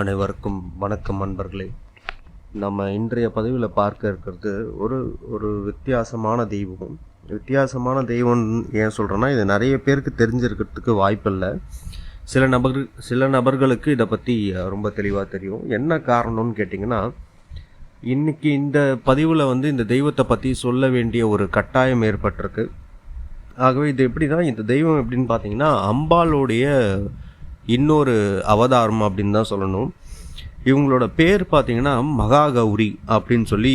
அனைவருக்கும் வணக்கம் நண்பர்களே. நம்ம இன்றைய பதிவில் பார்க்க இருக்கிறது ஒரு ஒரு வித்தியாசமான தெய்வம். வித்தியாசமான தெய்வம் ஏன் சொல்கிறேன்னா இது நிறைய பேருக்கு தெரிஞ்சிருக்கிறதுக்கு வாய்ப்பில்லை. சில நபர் சில நபர்களுக்கு இதை பற்றி ரொம்ப தெளிவாக தெரியும். என்ன காரணம்னு கேட்டிங்கன்னா இன்றைக்கி இந்த பதிவில் வந்து இந்த தெய்வத்தை பற்றி சொல்ல வேண்டிய ஒரு கட்டாயம் ஏற்பட்டிருக்கு. ஆகவே இது எப்படின்னா இந்த தெய்வம் எப்படின்னு பார்த்தீங்கன்னா அம்பாளுடைய இன்னொரு அவதாரம் அப்படின்னு தான் சொல்லணும். இவங்களோட பேர் பார்த்தீங்கன்னா மகாகௌரி அப்படின்னு சொல்லி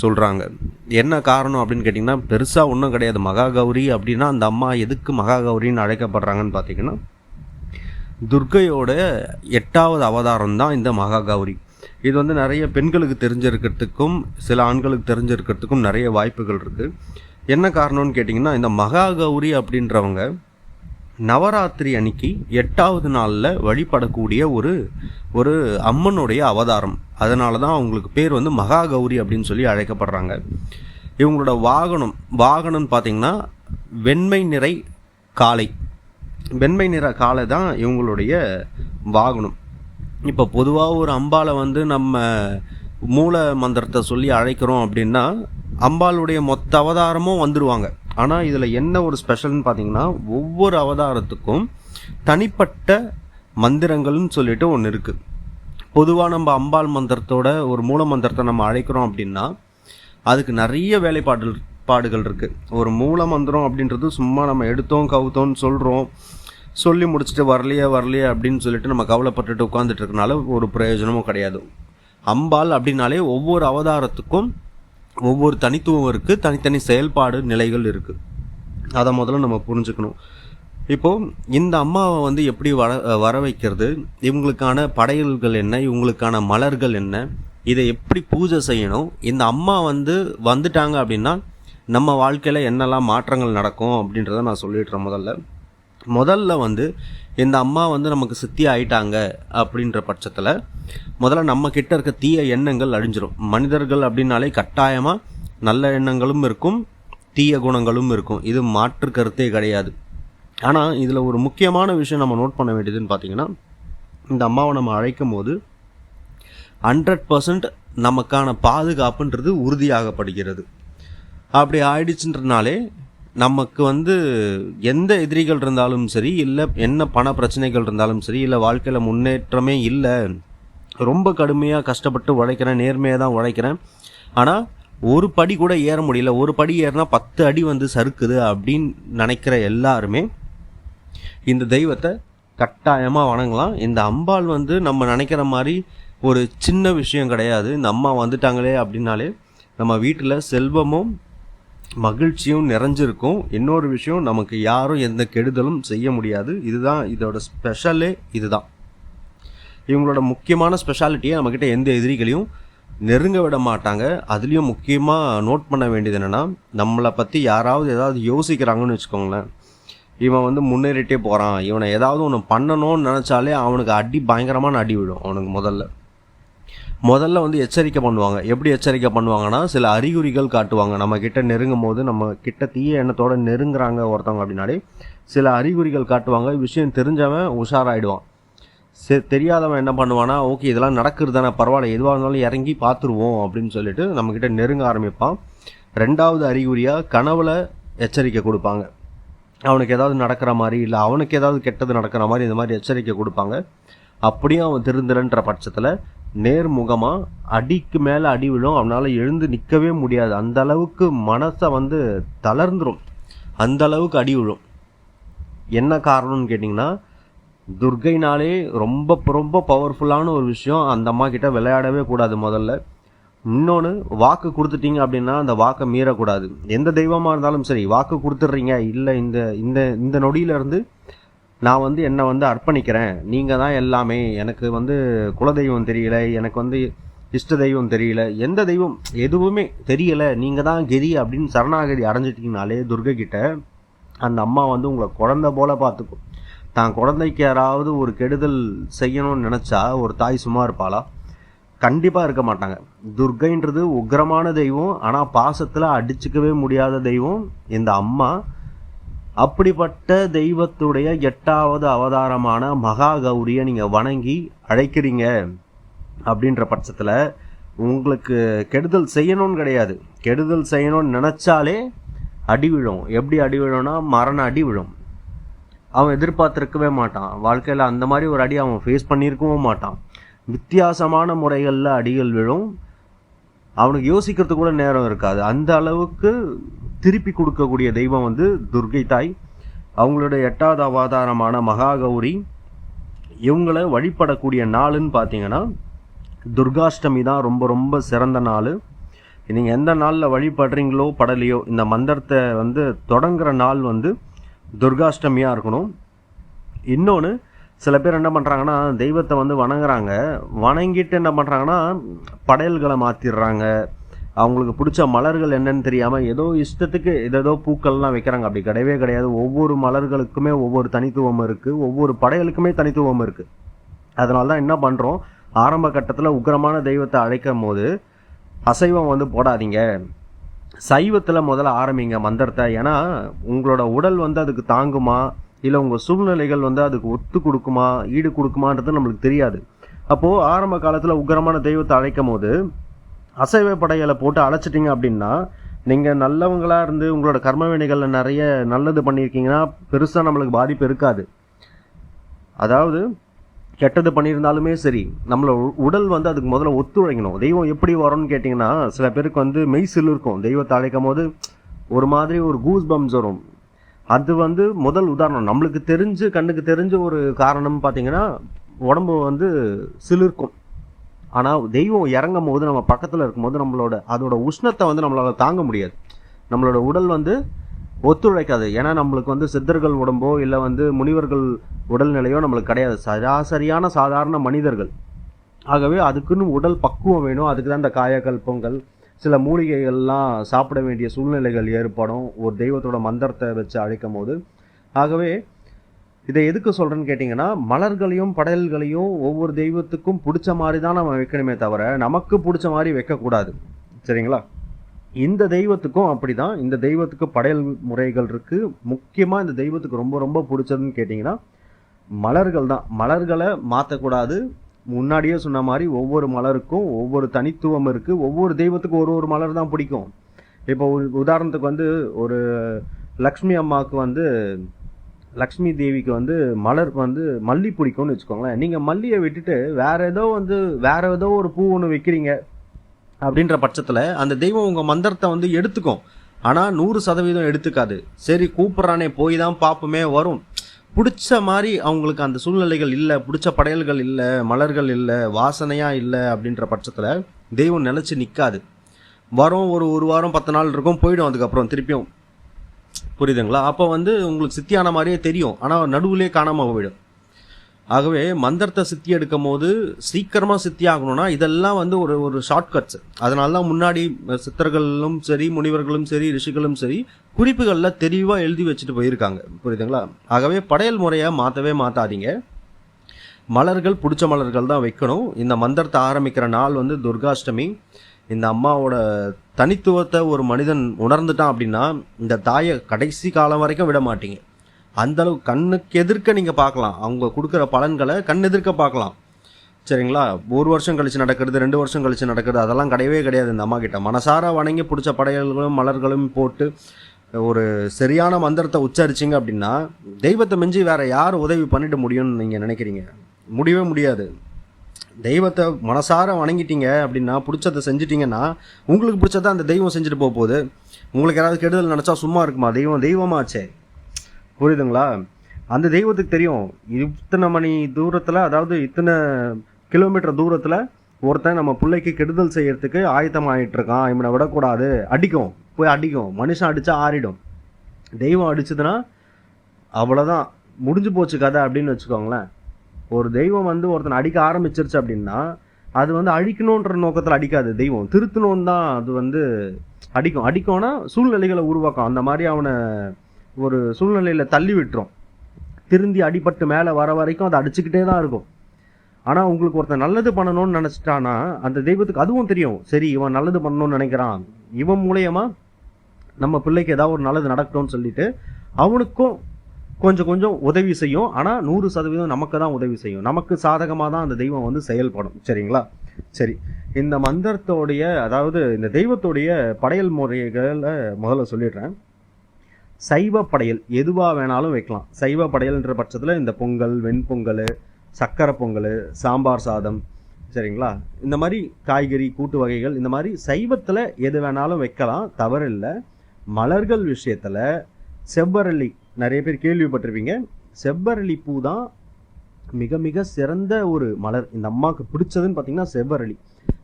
சொல்கிறாங்க என்ன காரணம் அப்படின்னு கேட்டிங்கன்னா பெருசாக ஒன்றும் கிடையாது. மகாகௌரி அப்படின்னா அந்த அம்மா எதுக்கு மகாகௌரின்னு அழைக்கப்படுறாங்கன்னு பார்த்தீங்கன்னா துர்க்கையோட எட்டாவது அவதாரம் தான் இந்த மகாகௌரி. இது வந்து நிறைய பெண்களுக்கு தெரிஞ்சிருக்கிறதுக்கும் சில ஆண்களுக்கு தெரிஞ்சிருக்கிறதுக்கும் நிறைய வாய்ப்புகள் இருக்குது என்ன காரணம்னு கேட்டிங்கன்னா இந்த மகாகௌரி அப்படின்றவங்க நவராத்திரி அன்னைக்கு எட்டாவது நாளில் வழிபடக்கூடிய ஒரு ஒரு அம்மனுடைய அவதாரம். அதனால தான் அவங்களுக்கு பேர் வந்து மகாகௌரி அப்படின்னு சொல்லி அழைக்கப்படுறாங்க. இவங்களோட வாகனம் வாகனம்னு பார்த்தீங்கன்னா வெண்மை நிறை காளை. வெண்மை நிற காளை தான் இவங்களுடைய வாகனம். இப்போ பொதுவாக ஒரு அம்பாலை வந்து நம்ம மூல மந்திரத்தை சொல்லி அழைக்கிறோம் அப்படின்னா அம்பாளுடைய மொத்த அவதாரமும் வந்துடுவாங்க ஆனால் இதில் என்ன ஒரு ஸ்பெஷல்னு பார்த்தீங்கன்னா ஒவ்வொரு அவதாரத்துக்கும் தனிப்பட்ட மந்திரங்கள்னு சொல்லிட்டு ஒன்று இருக்குது பொதுவாக நம்ம அம்பாள் மந்திரத்தோட ஒரு மூல மந்திரத்தை நம்ம அழைக்கிறோம் அப்படின்னா அதுக்கு நிறைய வேலைப்பாடு பாடுகள் இருக்குது ஒரு மூல மந்திரம் அப்படின்றது சும்மா நம்ம எடுத்தோம் கவுத்தோம்னு சொல்கிறோம் சொல்லி முடிச்சுட்டு வரலையே வரலையே அப்படின்னு சொல்லிட்டு நம்ம கவலைப்பட்டுட்டு உட்காந்துட்டு இருக்கனால ஒரு பிரயோஜனமும் கிடையாது. அம்பாள் அப்படின்னாலே ஒவ்வொரு அவதாரத்துக்கும் ஒவ்வொரு தனித்துவம் இருக்குது தனித்தனி செயல்பாடு நிலைகள் இருக்குது அதை முதல்ல நம்ம புரிஞ்சுக்கணும். இப்போது இந்த அம்மாவை வந்து எப்படி வர வர வைக்கிறது? இவங்களுக்கான படையல்கள் என்ன? இவங்களுக்கான மலர்கள் என்ன? இதை எப்படி பூஜை செய்யணும்? இந்த அம்மா வந்து வந்துட்டாங்க அப்படின்னா நம்ம வாழ்க்கையில் என்னெல்லாம் மாற்றங்கள் நடக்கும் அப்படின்றத நான் சொல்லிடுறேன் முதல்ல. முதல்ல வந்து இந்த அம்மா வந்து நமக்கு சித்தி ஆயிட்டாங்க அப்படின்ற பட்சத்தில் முதல்ல நம்ம கிட்ட இருக்க தீய எண்ணங்கள் அழிஞ்சிரும். மனிதர்கள் அப்படின்னாலே கட்டாயமாக நல்ல எண்ணங்களும் இருக்கும் தீய குணங்களும் இருக்கும். இது மாற்று கருத்தே கிடையாது. ஆனால் இதில் ஒரு முக்கியமான விஷயம் நம்ம நோட் பண்ண வேண்டியதுன்னு பார்த்தீங்கன்னா இந்த அம்மாவை நம்ம அழைக்கும் போது ஹண்ட்ரட் பர்சன்ட் நமக்கான பாதுகாப்புன்றது உறுதியாகப்படுகிறது. அப்படி ஆயிடுச்சுன்றனாலே நமக்கு வந்து எந்த எதிரிகள் இருந்தாலும் சரி இல்லை என்ன பண பிரச்சனைகள் இருந்தாலும் சரி இல்லை வாழ்க்கையில் முன்னேற்றமே இல்லை ரொம்ப கடுமையாக கஷ்டப்பட்டு உழைக்கிறேன் நேர்மையாக தான் உழைக்கிறேன். ஆனால் ஒரு படி கூட ஏற முடியல. ஒரு படி ஏறினா பத்து அடி வந்து சறுக்குது அப்படின்னு நினைக்கிற எல்லாருமே இந்த தெய்வத்தை கட்டாயமாக வணங்கலாம். இந்த அம்பாள் வந்து நம்ம நினைக்கிற மாதிரி ஒரு சின்ன விஷயம் கிடையாது. இந்த அம்மா வந்துட்டாங்களே அப்படின்னாலே நம்ம வீட்டில் செல்வமும் மகிழ்ச்சியும் நிறைஞ்சிருக்கும். இன்னொரு விஷயம் நமக்கு யாரும் எந்த கெடுதலும் செய்ய முடியாது. இதுதான் இதோட ஸ்பெஷலே இதுதான். இவங்களோட முக்கியமான ஸ்பெஷாலிட்டியை நம்மக்கிட்ட எந்த எதிரிகளையும் நெருங்க விட மாட்டாங்க. அதுலேயும் முக்கியமாக நோட் பண்ண வேண்டியது என்னென்னா நம்மளை பற்றி யாராவது ஏதாவது யோசிக்கிறாங்கன்னு வச்சுக்கோங்களேன். இவன் வந்து முன்னேறிட்டே போகிறான் இவனை ஏதாவது ஒன்று பண்ணணும்னு நினச்சாலே அவனுக்கு அடி பயங்கரமான அடி விடும் அவனுக்கு முதல்ல. முதல்ல வந்து எச்சரிக்கை பண்ணுவாங்க. எப்படி எச்சரிக்கை பண்ணுவாங்கன்னா சில அறிகுறிகள் காட்டுவாங்க. நம்ம கிட்ட நெருங்கும் போது நம்ம கிட்ட தீய எண்ணத்தோடு நெருங்குறாங்க ஒருத்தவங்க அப்படின்னாலே சில அறிகுறிகள் காட்டுவாங்க. விஷயம் தெரிஞ்சவன் உஷாராயிடுவான். சரி தெரியாதவன் என்ன பண்ணுவானா ஓகே இதெல்லாம் நடக்கிறது தானே பரவாயில்ல. எதுவாக இருந்தாலும் இறங்கி பார்த்துருவோம் அப்படின்னு சொல்லிட்டு நம்மக்கிட்ட நெருங்க ஆரம்பிப்பான். ரெண்டாவது அறிகுறியாக கனவுல எச்சரிக்கை கொடுப்பாங்க. அவனுக்கு ஏதாவது நடக்கிற மாதிரி இல்லை அவனுக்கு ஏதாவது கெட்டது நடக்கிற மாதிரி இந்த மாதிரி எச்சரிக்கை கொடுப்பாங்க. அப்படியும் அவன் திருந்தலன்ற பட்சத்தில் நேர்முகமாக அடிக்கு மேலே அடி விழும். அவனால் எழுந்து நிற்கவே முடியாது. அந்த அளவுக்கு மனசை வந்து தளர்ந்துடும் அந்த அளவுக்கு அடி விழும். என்ன காரணம்னு கேட்டிங்கன்னா துர்கைனாலே ரொம்ப ரொம்ப பவர்ஃபுல்லான ஒரு விஷயம். அந்த அம்மா கிட்ட விளையாடவே கூடாது முதல்ல. இன்னொன்று வாக்கு கொடுத்துட்டீங்க அப்படின்னா அந்த வாக்கை மீறக்கூடாது. எந்த தெய்வமாக இருந்தாலும் சரி வாக்கு கொடுத்துட்றீங்க. இல்லை இந்த இந்த இந்த நொடியிலேருந்து நான் வந்து என்னை வந்து அர்ப்பணிக்கிறேன். நீங்கள் தான் எல்லாமே. எனக்கு வந்து குலதெய்வம் தெரியல. எனக்கு வந்து இஷ்ட தெய்வம் தெரியல. எந்த தெய்வம் எதுவுமே தெரியலை. நீங்கள் தான் கெதி அப்படின்னு சரணாகதி அடைஞ்சிட்டிங்கனாலே துர்கை கிட்ட அந்த அம்மா வந்து உங்களை குழந்த போல பார்த்துக்கும். தான் குழந்தைக்கு யாராவது ஒரு கெடுதல் செய்யணும்னு நினச்சா ஒரு தாய் சும்மா இருப்பாளா? கண்டிப்பாக இருக்க மாட்டாங்க. துர்கைன்றது உக்ரமான தெய்வம். ஆனால் பாசத்தில் அடிச்சுக்கவே முடியாத தெய்வம். இந்த அம்மா அப்படிப்பட்ட தெய்வத்துடைய எட்டாவது அவதாரமான மகா கௌரியை நீங்கள் வணங்கி அழைக்கிறீங்க அப்படின்ற பட்சத்தில் உங்களுக்கு கெடுதல் செய்யணும்னு கிடையாது. கெடுதல் செய்யணும்னு நினச்சாலே அடி விழும். எப்படி அடி விழும்னா மரண அடி விழும். அவன் எதிர்பார்த்துருக்கவே மாட்டான். வாழ்க்கையில் அந்த மாதிரி ஒரு அடி அவன் ஃபேஸ் பண்ணியிருக்கவும் மாட்டான். வித்தியாசமான முறைகளில் அடிகள் விழும். அவனுக்கு யோசிக்கிறதுக்கு கூட நேரம் இருக்காது. அந்த அளவுக்கு திருப்பி கொடுக்கக்கூடிய தெய்வம் வந்து துர்கை தாய். அவங்களுடைய எட்டாவது அவதாரமான மகாகௌரி. இவங்களை வழிபடக்கூடிய நாளுன்னு பார்த்தீங்கன்னா துர்காஷ்டமி தான் ரொம்ப ரொம்ப சிறந்த நாள். நீங்கள் எந்த நாளில் வழிபடுறீங்களோ படலையோ இந்த மந்திரத்தை வந்து தொடங்குற நாள் வந்து துர்காஷ்டமியாக இருக்கணும். இன்னொன்று சில பேர் என்ன பண்ணுறாங்கன்னா தெய்வத்தை வந்து வணங்குறாங்க. வணங்கிட்டு என்ன பண்ணுறாங்கன்னா படையல்களை மாற்றிடுறாங்க அவங்களுக்கு பிடிச்ச மலர்கள் என்னன்னு தெரியாமல் ஏதோ இஷ்டத்துக்கு ஏதோ பூக்கள்லாம் வைக்கிறாங்க. அப்படி கிடையவே கிடையாது. ஒவ்வொரு மலர்களுக்குமே ஒவ்வொரு தனித்துவம் இருக்குது ஒவ்வொரு படையலுக்குமே தனித்துவம் இருக்குது அதனால தான் என்ன பண்ணுறோம் ஆரம்ப கட்டத்தில் உக்கிரமான தெய்வத்தை அழைக்கும் போது அசைவம் வந்து போடாதீங்க. சைவத்தில் முதல்ல ஆரம்பிங்க மந்திரத்தை. ஏன்னா உங்களோட உடல் வந்து அதுக்கு தாங்குமா? இல்லை உங்கள் சூழ்நிலைகள் வந்து அதுக்கு ஒத்து கொடுக்குமா? ஈடு கொடுக்குமான்றது நம்மளுக்கு தெரியாது. அப்போது ஆரம்ப காலத்தில் உக்கிரமான தெய்வத்தை அழைக்கும் போது அசைவ படைகளை போட்டு அழைச்சிட்டிங்க அப்படின்னா நீங்கள் நல்லவங்களாக இருந்து உங்களோட கர்ம வினைகளில் நிறைய நல்லது பண்ணியிருக்கீங்கன்னா பெருசாக நம்மளுக்கு பாதிப்பு இருக்காது. அதாவது கெட்டது பண்ணியிருந்தாலுமே சரி நம்மளோட உடல் வந்து அதுக்கு முதல்ல ஒத்துழைக்கணும். தெய்வம் எப்படி வரும்னு கேட்டிங்கன்னா சில பேருக்கு வந்து மெய் இருக்கும். தெய்வத்தை அழைக்கும் போது ஒரு மாதிரி ஒரு கூஸ் பம்ஸ் வரும். அது வந்து முதல் உதாரணம். நம்மளுக்கு தெரிஞ்சு கண்ணுக்கு தெரிஞ்ச ஒரு காரணம் பார்த்தீங்கன்னா உடம்பு வந்து சிலிர்க்கும். ஆனால் தெய்வம் இறங்கும் போது நம்ம பக்கத்தில் இருக்கும்போது நம்மளோட அதோட உஷ்ணத்தை வந்து நம்மளால் தாங்க முடியாது. நம்மளோட உடல் வந்து ஒத்துழைக்காது. ஏன்னா நம்மளுக்கு வந்து சித்தர்கள் உடம்போ இல்லை வந்து முனிவர்கள் உடல்நிலையோ நம்மளுக்கு கிடையாது. சராசரியான சாதாரண மனிதர்கள். ஆகவே அதுக்குன்னு உடல் பக்குவம் வேணும். அதுக்கு தான் இந்த காயக்கல்பங்கள் சில மூலிகைகள்லாம் சாப்பிட வேண்டிய சூழ்நிலைகள் ஏற்படும். ஒரு தெய்வத்தோட மந்திரத்தை வச்சு அழைக்கும் போது ஆகவே இதை எதுக்கு சொல்கிறேன்னு கேட்டிங்கன்னா மலர்களையும் படையல்களையும் ஒவ்வொரு தெய்வத்துக்கும் பிடிச்ச மாதிரி தான் நம்ம வைக்கணுமே தவிர நமக்கு பிடிச்ச மாதிரி வைக்கக்கூடாது. சரிங்களா? இந்த தெய்வத்துக்கும் அப்படி தான் இந்த தெய்வத்துக்கு படையல் முறைகள் இருக்குது முக்கியமாக இந்த தெய்வத்துக்கு ரொம்ப ரொம்ப பிடிச்சதுன்னு கேட்டிங்கன்னா மலர்கள் தான். மலர்களை மாற்றக்கூடாது முன்னாடியே சொன்ன மாதிரி ஒவ்வொரு மலருக்கும் ஒவ்வொரு தனித்துவம் இருக்குது ஒவ்வொரு தெய்வத்துக்கும் ஒரு ஒரு மலர் தான் பிடிக்கும். இப்போ உதாரணத்துக்கு வந்து ஒரு லக்ஷ்மி அம்மாவுக்கு வந்து லக்ஷ்மி தேவிக்கு வந்து மலர் வந்து மல்லி பிடிக்கும்னு வச்சுக்கோங்களேன். நீங்கள் மல்லியை விட்டுட்டு வேறு ஏதோ வந்து வேறு ஏதோ ஒரு பூ ஒன்று வைக்கிறீங்க அப்படின்ற பட்சத்தில் அந்த தெய்வம் உங்கள் மந்திரத்தை வந்து எடுத்துக்கும். ஆனால் நூறு சதவீதம் எடுத்துக்காது. சரி கூப்பிட்றானே போய் தான் பார்ப்போமே வரும். பிடிச்ச மாதிரி அவங்களுக்கு அந்த சூழ்நிலைகள் இல்லை பிடிச்ச படையல்கள் இல்லை மலர்கள் இல்லை வாசனையாக இல்லை அப்படின்ற பட்சத்தில் தெய்வம் நிலச்சி நிற்காது வரும் ஒரு ஒரு வாரம் பத்து நாள் இருக்கும் போயிடும். அதுக்கப்புறம் திருப்பியும் புரியுதுங்களா? அப்போ வந்து உங்களுக்கு சித்தியான மாதிரியே தெரியும். ஆனால் நடுவுலே காணாமல் போயிடும். ஆகவே மந்திரத்தை சித்தி எடுக்கும் போது சீக்கிரமாக சித்தி ஆகணும்னா இதெல்லாம் வந்து ஒரு ஒரு ஷார்ட்கட்ஸ் அதனால தான் முன்னாடி சித்தர்களும் சரி முனிவர்களும் சரி ரிஷிகளும் சரி குறிப்புகளில் தெளிவாக எழுதி வச்சுட்டு போயிருக்காங்க. புரியுதுங்களா? ஆகவே படையல் முறையை மாற்றவே மாற்றாதீங்க மலர்கள் பிடிச்ச மலர்கள் தான் வைக்கணும். இந்த மந்திரத்தை ஆரம்பிக்கிற நாள் வந்து துர்காஷ்டமி. இந்த அம்மாவோட தனித்துவத்தை ஒரு மனிதன் உணர்ந்துட்டான் அப்படின்னா இந்த தாயை கடைசி காலம் வரைக்கும் விட மாட்டீங்க. அந்த அளவு கண்ணுக்கு எதிர்க்க நீங்கள் பார்க்கலாம். அவங்க கொடுக்குற பலன்களை கண் எதிர்க்க பார்க்கலாம். சரிங்களா? ஒரு வருஷம் கழிச்சு நடக்கிறது ரெண்டு வருஷம் கழிச்சு நடக்கிறது அதெல்லாம் கிடையவே கிடையாது இந்த அம்மா கிட்ட. மனசார வணங்கி பிடிச்ச படையல்களும் மலர்களும் போட்டு ஒரு சரியான மந்திரத்தை உச்சரிச்சிங்க அப்படின்னா தெய்வத்தை மிஞ்சி வேற யார் உதவி பண்ணிட முடியும்னு நீங்கள் நினைக்கிறீங்க? முடியவே முடியாது. தெய்வத்தை மனசார வணங்கிட்டீங்க அப்படின்னா பிடிச்சதை செஞ்சிட்டிங்கன்னா உங்களுக்கு பிடிச்சதை அந்த தெய்வம் செஞ்சுட்டு போக போகுது. உங்களுக்கு யாராவது கெடுதல் நினச்சா சும்மா இருக்குமா? தெய்வம் தெய்வமாச்சே. புரியுதுங்களா? அந்த தெய்வத்துக்கு தெரியும். இத்தனை மணி தூரத்தில் அதாவது இத்தனை கிலோமீட்டர் தூரத்தில் ஒருத்தன் நம்ம பிள்ளைக்கு கெடுதல் செய்யறதுக்கு ஆயத்தம் ஆகிட்டுருக்கான் இவனை விடக்கூடாது. அடிக்கும். போய் அடிக்கும். மனுஷன் அடித்தா ஆறிடும். தெய்வம் அடிச்சதுன்னா அவ்வளோதான் முடிஞ்சு போச்சு கதை அப்படின்னு வச்சுக்கோங்களேன். ஒரு தெய்வம் வந்து ஒருத்தனை அடிக்க ஆரம்பிச்சிருச்சு அப்படின்னா அது வந்து அழிக்கணுன்ற நோக்கத்தில் அடிக்காது தெய்வம். திருத்தணும் தான் அது வந்து அடிக்கும். அடிக்கோன்னா சூழ்நிலைகளை உருவாக்கும். அந்த மாதிரி அவனை ஒரு சூழ்நிலையில் தள்ளி விட்டுரும். திருந்தி அடிபட்டு மேலே வர வரைக்கும் அதை அடிச்சுக்கிட்டே தான் இருக்கும். ஆனால் உங்களுக்கு ஒருத்தன் நல்லது பண்ணணும்னு நினச்சிட்டானா அந்த தெய்வத்துக்கு அதுவும் தெரியும். சரி இவன் நல்லது பண்ணணும்னு நினைக்கிறான். இவன் மூலயமா நம்ம பிள்ளைக்கு ஏதாவது ஒரு நல்லது நடக்கணும்னு சொல்லிட்டு அவனுக்கும் கொஞ்சம் கொஞ்சம் உதவி செய்யும். ஆனால் நூறு சதவீதம் நமக்கு தான் உதவி செய்யும். நமக்கு சாதகமாக தான் அந்த தெய்வம் வந்து செயல்படும். சரிங்களா? சரி. இந்த மந்திரத்தோடைய அதாவது இந்த தெய்வத்தோடைய படையல் முறைகளை முதல்ல சொல்லிடுறேன். சைவ படையல் எதுவாக வேணாலும் வைக்கலாம். சைவ படையல்ன்ற பட்சத்தில் இந்த பொங்கல் வெண்பொங்கல் சக்கரை பொங்கல் சாம்பார் சாதம் சரிங்களா? இந்த மாதிரி காய்கறி கூட்டு வகைகள் இந்த மாதிரி சைவத்தில் எது வேணாலும் வைக்கலாம். தவறில்லை. மலர்கள் விஷயத்தில் செவ்வரளி நிறைய பேர் கேள்விப்பட்டிருப்பீங்க. செவ்வரளி பூ தான் மிக மிக சிறந்த ஒரு மலர். இந்த அம்மாவுக்கு பிடிச்சதுன்னு பார்த்தீங்கன்னா செவ்வரளி.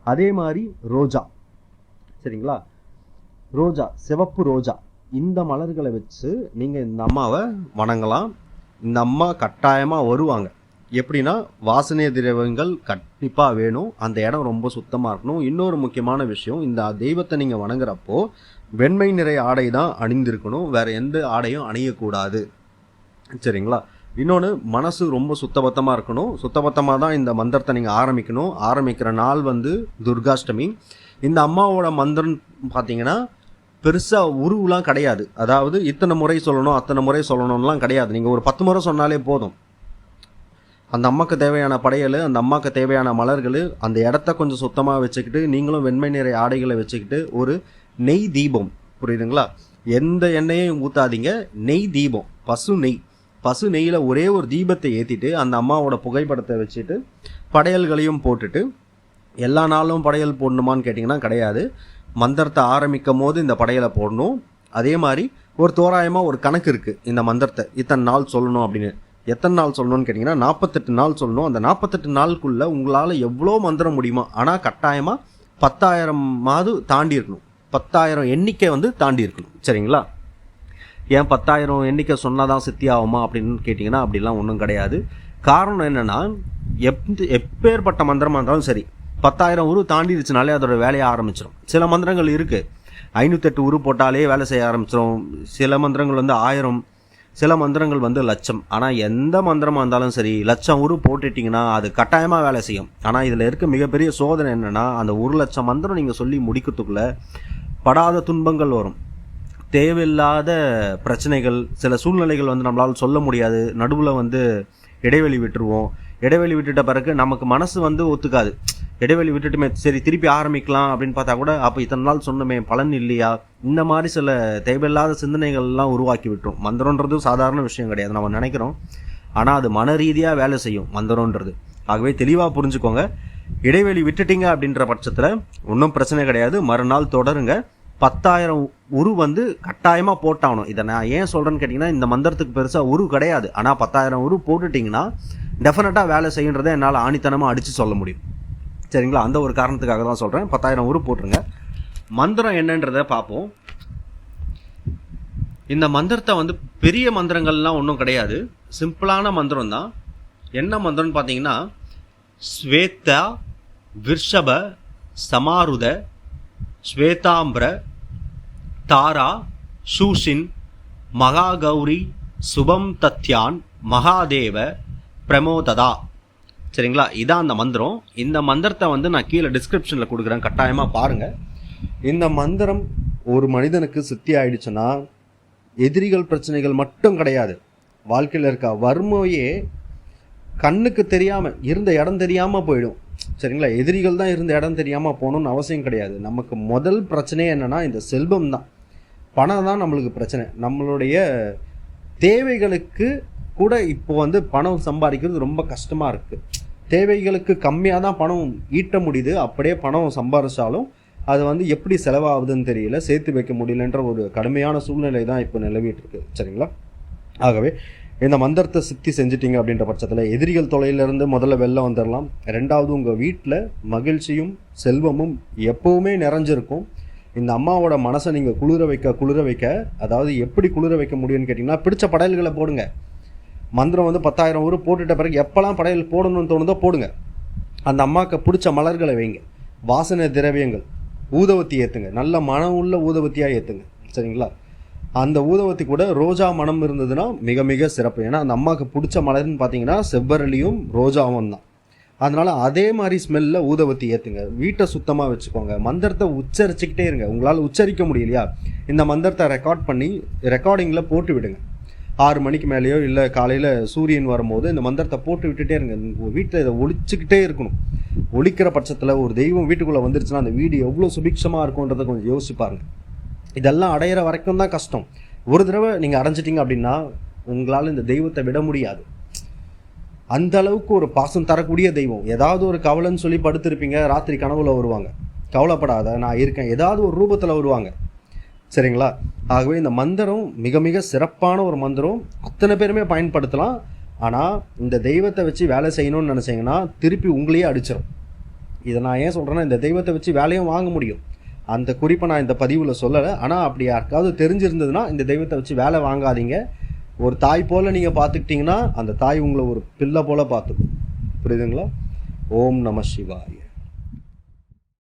அதே மாதிரி ரோஜா. சரிங்களா? ரோஜா சிவப்பு ரோஜா. இந்த மலர்களை வச்சு நீங்கள் இந்த அம்மாவை வணங்கலாம். இந்த அம்மா கட்டாயமாக வருவாங்க. எப்படின்னா வாசனை திரவங்கள் கண்டிப்பாக வேணும். அந்த இடம் ரொம்ப சுத்தமாக இருக்கணும். இன்னொரு முக்கியமான விஷயம் இந்த தெய்வத்தை நீங்கள் வணங்குறப்போ வெண்மை நிறை ஆடை தான் அணிந்திருக்கணும். வேற எந்த ஆடையும் அணியக்கூடாது. சரிங்களா? இன்னொன்று மனசு ரொம்ப சுத்தபத்தமாக இருக்கணும். சுத்தபத்தமாக தான் இந்த மந்திரத்தை நீங்கள் ஆரம்பிக்கணும். ஆரம்பிக்கிற நாள் வந்து துர்காஷ்டமி. இந்த அம்மாவோட மந்திரம் பார்த்தீங்கன்னா பெருசாக உருவெலாம் கிடையாது. அதாவது இத்தனை முறை சொல்லணும் அத்தனை முறை சொல்லணும்லாம் கிடையாது. நீங்கள் ஒரு பத்து முறை சொன்னாலே போதும். அந்த அம்மாக்கு தேவையான படையல் அந்த அம்மாக்கு தேவையான மலர்கள் அந்த இடத்த கொஞ்சம் சுத்தமாக வச்சுக்கிட்டு நீங்களும் வெண்மை நிறை ஆடைகளை வச்சுக்கிட்டு ஒரு நெய் தீபம். புரியுதுங்களா? எந்த எண்ணெயையும் ஊற்றாதீங்க நெய் தீபம். பசு நெய். பசு நெய்யில் ஒரே ஒரு தீபத்தை ஏற்றிட்டு அந்த அம்மாவோட புகைப்படத்தை வச்சுட்டு படையல்களையும் போட்டுட்டு எல்லா நாளும் படையல் போடணுமான்னு கேட்டிங்கன்னா கிடையாது. மந்திரத்தை ஆரம்பிக்கும் போது இந்த படையலை போடணும். அதே மாதிரி ஒரு தோராயமாக ஒரு கணக்கு இருக்குது இந்த மந்திரத்தை. இத்தனை நாள் சொல்லணும் அப்படின்னு. எத்தனை நாள் சொல்லணும்னு கேட்டிங்கன்னா நாற்பத்தெட்டு நாள் சொல்லணும். அந்த நாற்பத்தெட்டு நாளுக்குள்ளே உங்களால் எவ்வளோ மந்திரம் முடியுமோ ஆனால் கட்டாயமாக பத்தாயிரம் மாது தாண்டி இருக்கணும். பத்தாயிரம் எண்ணிக்கை வந்து தாண்டி இருக்கணும். சரிங்களா? ஏன் பத்தாயிரம் எண்ணிக்கை சொன்னால் தான் சித்தி ஆகுமா அப்படின்னு கேட்டிங்கன்னா அப்படிலாம் ஒன்றும் கிடையாது. காரணம் என்னென்னா எப் எப்பேற்பட்ட மந்திரமாக இருந்தாலும் சரி பத்தாயிரம் உரு தாண்டிடுச்சுனாலே அதோட வேலையை ஆரம்பிச்சிடும் சில மந்திரங்கள் இருக்குது ஐநூற்றெட்டு உரு போட்டாலே வேலை செய்ய ஆரம்பிச்சிடும் சில மந்திரங்கள் வந்து ஆயிரம் சில மந்திரங்கள் வந்து லட்சம். ஆனால் எந்த மந்திரமாக இருந்தாலும் சரி லட்சம் உரு போட்டுட்டிங்கன்னா அது கட்டாயமாக வேலை செய்யும். ஆனால் இதில் இருக்க மிகப்பெரிய சோதனை என்னென்னா அந்த ஒரு லட்சம் மந்திரம் நீங்கள் சொல்லி முடிக்கிறதுக்குள்ளே படாத துன்பங்கள் வரும். தேவையில்லாத பிரச்சனைகள் சில சூழ்நிலைகள் வந்து நம்மளால் சொல்ல முடியாது. நடுவில் வந்து இடைவெளி விட்டுருவோம். இடைவெளி விட்டுட்ட பிறகு நமக்கு மனசு வந்து ஒத்துக்காது. இடைவெளி விட்டுட்டுமே சரி திருப்பி ஆரம்பிக்கலாம் அப்படின்னு பார்த்தா கூட அப்போ இத்தனை நாள் சொன்னமே பலன் இல்லையா? இந்த மாதிரி சில தேவையில்லாத சிந்தனைகள்லாம் உருவாக்கி விட்டுரும். மந்திரன்றது சாதாரண விஷயம் கிடையாது நம்ம நினைக்கிறோம். ஆனால் அது மன ரீதியாக வேலை செய்யும் மந்திரன்றது ஆகவே தெளிவாக புரிஞ்சுக்கோங்க. இடைவெளி விட்டுட்டீங்க அப்படின்ற பட்சத்தில் ஒன்றும் பிரச்சனை கிடையாது. மறுநாள் தொடருங்க. பத்தாயிரம் உரு வந்து கட்டாயமாக போட்டாகணும். இதை நான் ஏன் சொல்கிறேன்னு கேட்டிங்கன்னா இந்த மந்திரத்துக்கு பெருசாக உரு கிடையாது. ஆனால் பத்தாயிரம் உரு போட்டுட்டிங்கன்னா டெஃபினட்டாக வேலை செய்யுன்றதை என்னால் ஆணித்தனமாக அடித்து சொல்ல முடியும். சரிங்களா? அந்த ஒரு காரணத்துக்காக தான் சொல்கிறேன் பத்தாயிரம் உரு போட்டுருங்க. மந்திரம் என்னன்றதை பார்ப்போம். இந்த மந்திரத்தை வந்து பெரிய மந்திரங்கள்லாம் ஒன்றும் கிடையாது. சிம்பிளான மந்திரம் தான். என்ன மந்திரம்னு பார்த்தீங்கன்னா ஸ்வேத்தா விர்ஷப சமாருத ஸ்வேதாம்பர தாரா ஷூஷின் மகாகௌரி சுபம் தத்யான் மகாதேவ பிரமோததா. சரிங்களா? இதான் அந்த மந்திரம். இந்த மந்திரத்தை வந்து நான் கீழே டிஸ்கிரிப்ஷனில் கொடுக்குறேன். கட்டாயமாக பாருங்கள் இந்த மந்திரம் ஒரு மனிதனுக்கு சித்தி ஆயிடுச்சுன்னா எதிரிகள் பிரச்சனைகள் மட்டும் கிடையாது. வாழ்க்கையில் இருக்க வறுமையே கண்ணுக்கு தெரியாமல் இருந்த இடம் தெரியாமல் போயிடும். சரிங்களா? எதிரிகள் தான் இருந்த இடம் தெரியாமல் போகணும்னு அவசியம் கிடையாது. நமக்கு முதல் பிரச்சனையே என்னென்னா இந்த செல்வம் தான். பணம் தான் நம்மளுக்கு பிரச்சனை. நம்மளுடைய தேவைகளுக்கு கூட இப்போ வந்து பணம் சம்பாதிக்கிறது ரொம்ப கஷ்டமாக இருக்குது தேவைகளுக்கு கம்மியாக தான் பணம் ஈட்ட முடியுது. அப்படியே பணம் சம்பாதிச்சாலும் அது வந்து எப்படி செலவாகுதுன்னு தெரியல. சேர்த்து வைக்க முடியலன்ற ஒரு கடுமையான சூழ்நிலை தான் இப்போ நிலவிட்டு இருக்கு சரிங்களா? ஆகவே இந்த மந்திரத்தை சித்தி செஞ்சிட்டீங்க அப்படின்ற பட்சத்தில் எதிரிகள் தொலையிலிருந்து முதல்ல வெளில வந்துடலாம் ரெண்டாவது உங்கள் வீட்டில் மகிழ்ச்சியும் செல்வமும் எப்போவுமே நிறைஞ்சிருக்கும். இந்த அம்மாவோட மனசை நீங்கள் குளிர வைக்க குளிர வைக்க அதாவது எப்படி குளிர வைக்க முடியும்னு கேட்டிங்கன்னா பிடிச்ச படையல்களை போடுங்க. மந்திரம் வந்து பத்தாயிரம் ஊர் போட்டுட்ட பிறகு எப்போல்லாம் படையல் போடணும்னு தோணுதோ போடுங்க. அந்த அம்மாவுக்கு பிடிச்ச மலர்களை வைங்க. வாசனை திரவியங்கள். ஊதவத்தி ஏற்றுங்க நல்ல மனம் உள்ள ஊதவத்தியாக ஏற்றுங்க சரிங்களா? அந்த ஊதவத்தி கூட ரோஜா மனம் இருந்ததுன்னா மிக மிக சிறப்பு. ஏன்னா அந்த அம்மாவுக்கு பிடிச்ச மலர்னு பார்த்தீங்கன்னா செவ்வரளியும் ரோஜாவும் தான். அதனால் அதே மாதிரி ஸ்மெல்லில் ஊதவத்தி ஏற்றுங்க வீட்டை சுத்தமாக வச்சுக்கோங்க. மந்திரத்தை உச்சரிச்சுக்கிட்டே இருங்க. உங்களால் உச்சரிக்க முடியலையா? இந்த மந்திரத்தை ரெக்கார்ட் பண்ணி ரெக்கார்டிங்கில் போட்டு விடுங்க. ஆறு மணிக்கு மேலேயோ இல்லை காலையில் சூரியன் வரும்போது இந்த மந்திரத்தை போட்டு விட்டுட்டே இருங்க. உங்கள் வீட்டில் இதை ஒழிச்சுக்கிட்டே இருக்கணும். ஒழிக்கிற பட்சத்தில் ஒரு தெய்வம் வீட்டுக்குள்ளே வந்துருச்சுன்னா அந்த வீடு எவ்வளோ சுபிக்ஷமாக இருக்கும்ன்றதை கொஞ்சம் யோசிப்பாருங்க இதெல்லாம் அடையிற வரைக்கும் தான் கஷ்டம். ஒரு தடவை நீங்கள் அடைஞ்சிட்டிங்க அப்படின்னா உங்களால் இந்த தெய்வத்தை விட முடியாது. அந்த அளவுக்கு ஒரு பாசம் தரக்கூடிய தெய்வம். ஏதாவது ஒரு கவலைன்னு சொல்லி படுத்திருப்பீங்க. ராத்திரி கனவுல வருவாங்க. கவலைப்படாத நான் இருக்கேன். ஏதாவது ஒரு ரூபத்தில் வருவாங்க. சரிங்களா? ஆகவே இந்த மந்திரம் மிக மிக சிறப்பான ஒரு மந்திரம். அத்தனை பேருமே பயன்படுத்தலாம். ஆனால் இந்த தெய்வத்தை வச்சு வேலை செய்யணும்னு நினச்சிங்கன்னா திருப்பி உங்களையே அடிச்சிடும் இதை நான் ஏன் சொல்கிறேன்னா இந்த தெய்வத்தை வச்சு வேலையும் வாங்க முடியும். அந்த குறிப்பை நான் இந்த பதிவில் சொல்லலை. ஆனால் அப்படி யாருக்காவது தெரிஞ்சிருந்ததுன்னா இந்த தெய்வத்தை வச்சு வேலை வாங்காதீங்க. ஒரு தாய் போல் நீங்கள் பார்த்துக்கிட்டிங்கன்னா அந்த தாய் உங்களை ஒரு பிள்ளை போல் பார்த்துக்கும். புரியுதுங்களா? ஓம் நம சிவாய.